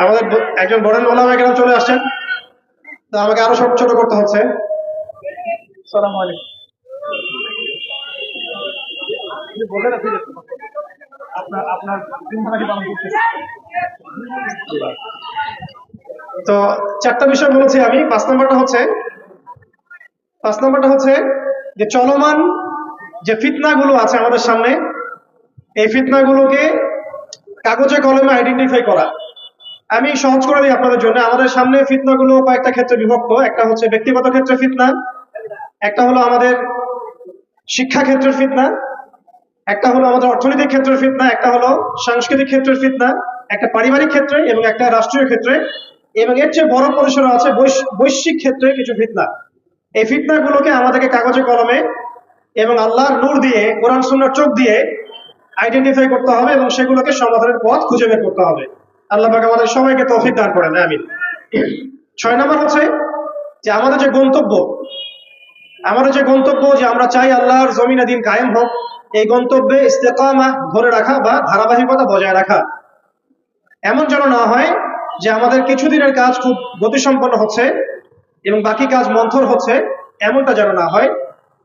আমাদের একজন বড় ওলামা কেন চলে আসছেন। তো আমাকে আরও ছোট ছোট করতে হচ্ছে। সালাম আলাইকুম। আপনার আপনার জিম্মাদারি পালন করতেছে তো চারটা বিষয় বলেছি আমি। পাঁচ নম্বরটা হচ্ছে পাঁচ নম্বরটা হচ্ছে যে চলমান যে ফিতনাগুলো আছে আমাদের সামনে এই ফিতনাগুলোকে কাগজে কলমে আইডেন্টিফাই করা। আমি সহজ করে দিই আপনাদের জন্য। আমাদের সামনে ফিতনাগুলো কয়েকটা ক্ষেত্রে বিভক্ত। একটা হচ্ছে ব্যক্তিগত ক্ষেত্রে ফিতনা, একটা হলো আমাদের শিক্ষা ক্ষেত্রের ফিতনা, একটা হলো আমাদের অর্থনৈতিক ক্ষেত্রের ফিতনা, একটা হলো সাংস্কৃতিক ক্ষেত্রের ফিতনা, একটা পারিবারিক ক্ষেত্রে এবং একটা রাষ্ট্রীয় ক্ষেত্রে। এবং এর চেয়ে বড় পরিসরে আছে বৈশ- বৈশ্বিক ক্ষেত্রে কিছু ফিতনা। এই ফিতনাগুলোকে আমাদেরকে কাগজে কলমে এবং আল্লাহর নূর দিয়ে, কোরআন সুন্নার চোখ দিয়ে আইডেন্টিফাই করতে হবে এবং সেগুলোকে সমাধানের পথ খুঁজে বের করতে হবে। আল্লাহ পাক আমাদের সবাইকে তৌফিক দান করেন, আমিন। ছয় নম্বর হচ্ছে যে আমাদের যে গন্তব্য, আমাদের যে গন্তব্য যে আমরা চাই আল্লাহর জমিনে দিন কায়েম হোক, এই গন্তব্যে ইস্তেকামা ধরে রাখা বা ধারাবাহিকতা বজায় রাখা। এমন যেন না হয় যে আমাদের কিছুদিনের কাজ খুব গতিসম্পন্ন হচ্ছে এবং বাকি কাজ মন্থর হচ্ছে, এমনটা যেন না হয়।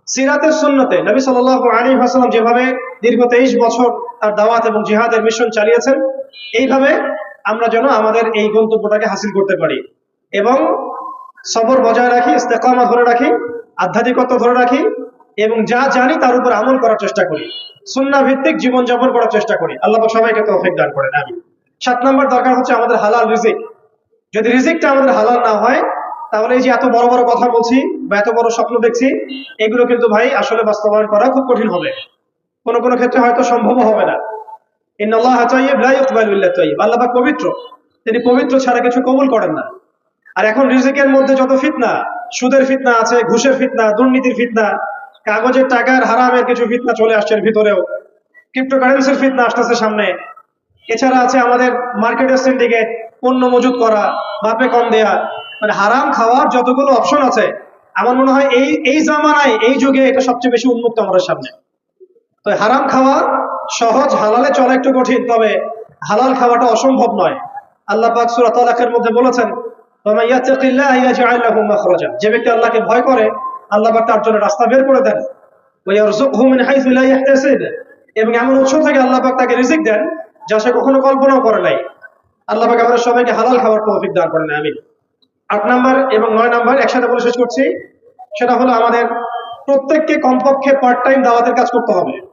সিরাতের সুন্নতে নবী সাল্লাহ আলী হাসালাম যেভাবে দীর্ঘ তেইশ বছর তার দাওয়াত এবং জিহাদের মিশন চালিয়েছেন, এইভাবে আমরা যেন আমাদের এই গন্তব্যটাকে হাসিল করতে পারি। এবং সবর বজায় রাখি, ইস্তেকামা ধরে রাখি আধ্যাত্মিকতা ধরে রাখি, এবং যা জানি তার উপর আমল করার চেষ্টা করি। সুন্না ভিত্তিক জীবনযাপন করার চেষ্টা করি। আল্লাহ সবাইকে তৌফিক দান করেন আমি সাত নম্বর দরকার হচ্ছে আমাদের হালাল রিজিক। যদি রিজিকটা আমাদের হালাল না হয়, তাহলে এই যে এত বড় বড় কথা বলছি বা এত বড় স্বপ্ন দেখছি, এগুলো কিন্তু ভাই আসলে বাস্তবায়ন করা খুব কঠিন হবে। কোনো কোনো ক্ষেত্রে হয়তো সম্ভব হবে না। আল্লাহ পবিত্র। তিনি পবিত্র ছাড়া কিছু কবুল করেন না। আর এখন রিজিকের মধ্যে যত ফিতনা, সুদের ফিতনা আছে, ঘুষের ফিতনা, দুর্নীতির ফিতনা, কাগজের টাকার হারামের কিছু ফিতনা চলে আসছে ভিতরেও ক্রিপ্টোকারেন্সির ফিতনা আসতেছে সামনে। এছাড়া আছে আমাদের মার্কেটের সিন্ডিকেট পণ্য মজুত করা মাপে কম দেয়া। মানে হারাম খাওয়ার যতগুলো অপশন আছে, আমার মনে হয় এই এই জামানায়, এই যুগে এটা সবচেয়ে বেশি উন্মুক্ত আমাদের সামনে। তো হারাম খাওয়া সহজ হালালে চলা একটু কঠিন, তবে হালাল খাওয়াটা অসম্ভব নয়। আল্লাহ পাক সূরা তালাকের মধ্যে বলেছেন যে ব্যক্তি আল্লাহকে ভয় করে, আল্লাহ পাক তার জন্য রাস্তা বের করে দেন। এবং এমন উৎস থেকে আল্লাহ পাক তাকে রিজিক দেন, যা সে কখনো কল্পনাও করে নাই। আল্লাহ পাক আমাদের সবাইকে হালাল খাওয়ার তৌফিক দান করেন আমি আট নাম্বার এবং নয় নাম্বার একসাথে বলে শেষ করছি, সেটা হলো আমাদের প্রত্যেককে কমপক্ষে পার্ট টাইম দাওয়াতের কাজ করতে হবে।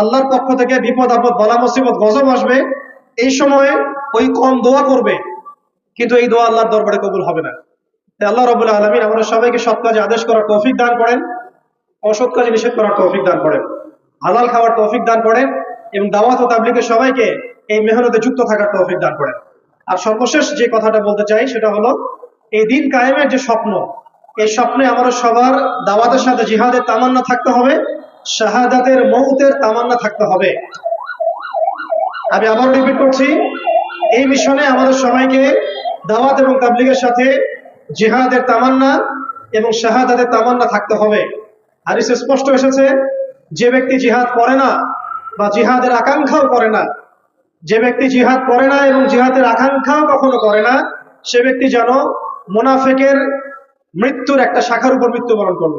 আল্লাহর পক্ষ থেকে বিপদ আপদ, বলা মুসিবত, গজব আসবে, এই সময়ে ওই কম দোয়া করবে, কিন্তু এই দোয়া আল্লাহর দরবারে কবুল হবে না। আল্লাহ রবুল্লা আলমিন আমাদের সবাইকে সৎ কাজে আদেশ করার তৌফিক দান করেন, অসৎ কাজে নিষেধ করার তৌফিক দান করেন, হালাল খাওয়ার তৌফিক দান করেন এবং দাওয়াত ও তাবলিগের সবাইকে এই মেহনতে যুক্ত থাকার তৌফিক দান করেন। আর সর্বশেষ যে কথাটা বলতে চাই, সেটা হলো, এই দিন কায়েমের যে স্বপ্ন, এই স্বপ্নে আমাদের সবার দাওয়াতের সাথে জিহাদের তামান্না থাকতে হবে শাহাদাতের মৌতের তামান্না থাকতে হবে। আমি আবার রিপিট করছি, এই মিশনে আমাদের সবাইকে দাওয়াত এবং তাবলিগের সাথে জিহাদের তামান্না এবং শাহাদাতের তামান্না থাকতে হবে। হাদিসে স্পষ্ট এসেছে, যে ব্যক্তি জিহাদ করে না বা জিহাদের আকাঙ্ক্ষাও করে না, যে ব্যক্তি জিহাদ করে না এবং জিহাদের আকাঙ্ক্ষাও কখনো করে না, সে ব্যক্তি যেন মোনাফেকের মৃত্যুর একটা শাখার উপর মৃত্যুবরণ করল।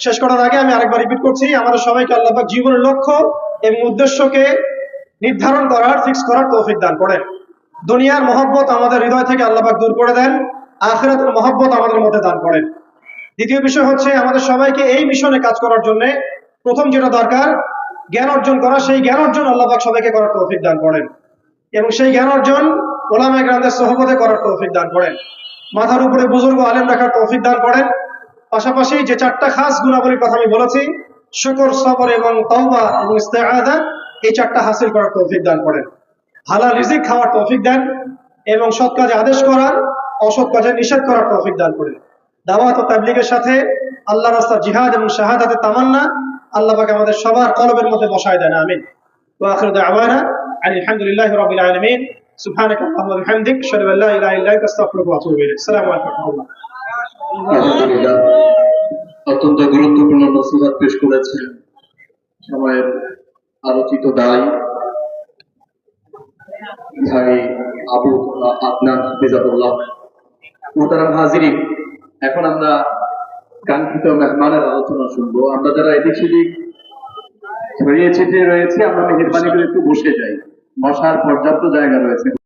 শেষ করার আগে আমি আরেকবার রিপিট করছি, আমাদের সবাইকে আল্লাহাক জীবনের লক্ষ্য এবং উদ্দেশ্যকে নির্ধারণ করার ফিক্স করার তৌফিক দান করেন। দুনিয়ার মহব্বত আমাদের হৃদয় থেকে আল্লাহ পাক দূর করে দেন, আখেরাতের মহব্বত আমাদের মধ্যে দান করেন। দ্বিতীয় বিষয় হচ্ছে, আমাদের সবাইকে এই মিশনে কাজ করার জন্য প্রথম যেটা দরকার, জ্ঞান অর্জন করা, সেই জ্ঞান অর্জন আল্লাহ পাক সবাইকে করার তৌফিক দান করেন। এবং সেই জ্ঞান অর্জন ওলামা গ্রামদের সহবতে করার তৌফিক দান করেন। মাথার উপরে বুজুর্গ আলেম রাখার তৌফিক দান করেন। পাশাপাশি যে চারটা খাস গুণাবলীর কথা আমি বলেছি, শুকর, সবর এবং তহবা এবং ইস্তেআদা, এই চারটা হাসিল করার তৌফিক দান করেন। হালাল রিজিক খাওয়ার তৌফিক দেন এবং সৎ কাজে আদেশ করার অসৎ কাজে নিষেধ করার তৌফিক দান করেন। দাওয়াত ও তাবলিগের সাথে আল্লাহ রাস্তা জিহাদ এবং শাহাদাতে তামান্না আল্লাহ পাকে আমাদের সবার কলবের মধ্যে বসায় দেন, আমিন। ওয়া আখিরু দাওয়ানা আলহামদুলিল্লাহি রাব্বিল আলামিন। সুবহানাকা আল্লাহুম্মা বিহামদিক শাদু আল্লা ইলাহা ইল্লা আনতা, আস্তাগফিরুকা ওয়া আতুবু ইলাইক। আসসালামু আলাইকুম ওয়া রাহমাতুল্লাহ। অত্যন্ত গুরুত্বপূর্ণ নসিহত পেশ করেছেন সময়ের আলোচিত দায়। ভাই আবু আদনান হাফিজাতুল্লাহ মোহতারাম হাজিরিন এখন আমরা কাঙ্ক্ষিত মেহমানের আলোচনা শুনব। আমরা যারা এদিক সেদিক ছড়িয়ে ছিটিয়ে রয়েছে, আমরা মেহরবানি করে একটু বসে যাই। বসার পর্যাপ্ত জায়গা রয়েছে।